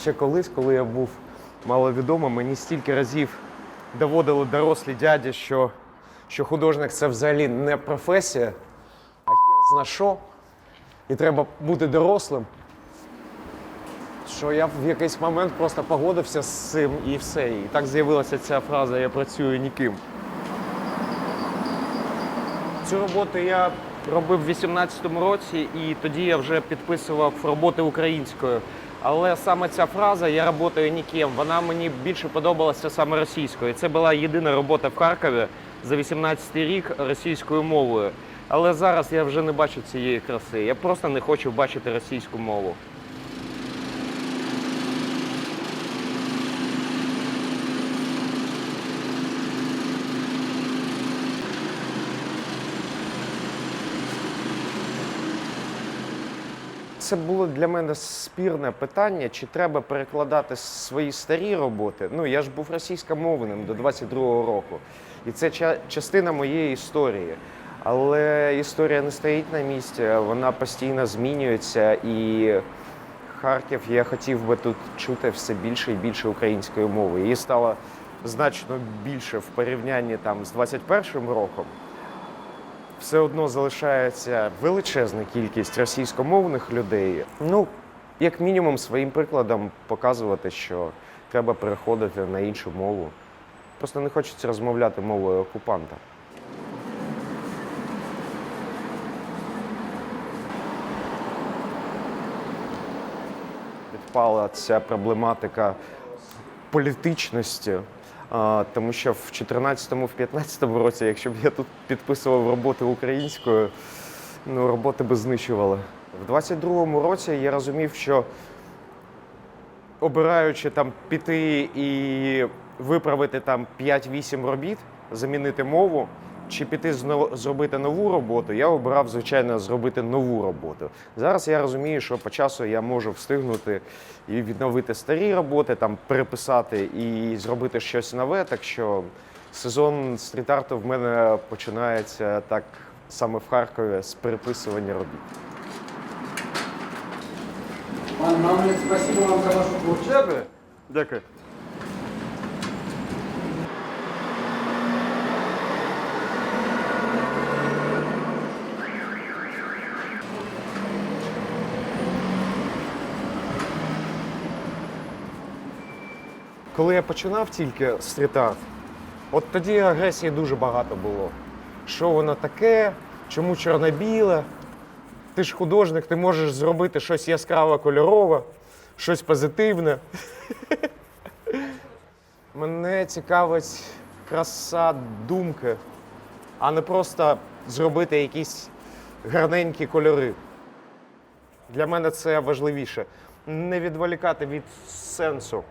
Ще колись, коли я був маловідомим, мені стільки разів доводили дорослі дяді, що, що художник це взагалі не професія, а хер зна що. І треба бути дорослим. Що я в якийсь момент просто погодився з цим і все. І так з'явилася ця фраза Я працюю ніким. Цю роботу я робив в 18-му році, і тоді я вже підписував роботи українською. Але саме ця фраза Я працюю ніким, вона мені більше подобалася саме російською. Це була єдина робота в Харкові за 18-й рік російською мовою. Але зараз я вже не бачу цієї краси. Я просто не хочу бачити російську мову. Це було для мене спірне питання, чи треба перекладати свої старі роботи. Ну, я ж був російськомовним до 22-го року. І це частина моєї історії. Але історія не стоїть на місці, вона постійно змінюється. І Харків я хотів би тут чути все більше і більше української мови. Її стало значно більше в порівнянні там з 21-м роком все одно залишається величезна кількість російськомовних людей. Ну, як мінімум, своїм прикладом показувати, що треба переходити на іншу мову. Просто не хочеться розмовляти мовою окупанта. Відпала ця проблематика політичності. Тому що в 14-му, в 15-му році, якщо б я тут підписував роботи українською, ну, роботи би знищували. В 22-му році я розумів, що обираючи там піти і виправити там 5-8 робіт, замінити мову, чи піти зробити нову роботу, я обирав, звичайно, зробити нову роботу. Зараз я розумію, що по часу я можу встигнути і відновити старі роботи, там переписати і зробити щось нове. Так що сезон стріт-арту в мене починається так саме в Харкові з переписування робіт. Пан Мамлет, спасибо вам за вашу. Дякую. Дякую. Коли я починав тільки стріт-арт, от тоді агресії дуже багато було. Що воно таке, чому чорно-біле? Ти ж художник, ти можеш зробити щось яскраво кольорове, щось позитивне. Мене цікавить краса думки, а не просто зробити якісь гарненькі кольори. Для мене це важливіше. Не відволікати від сенсу.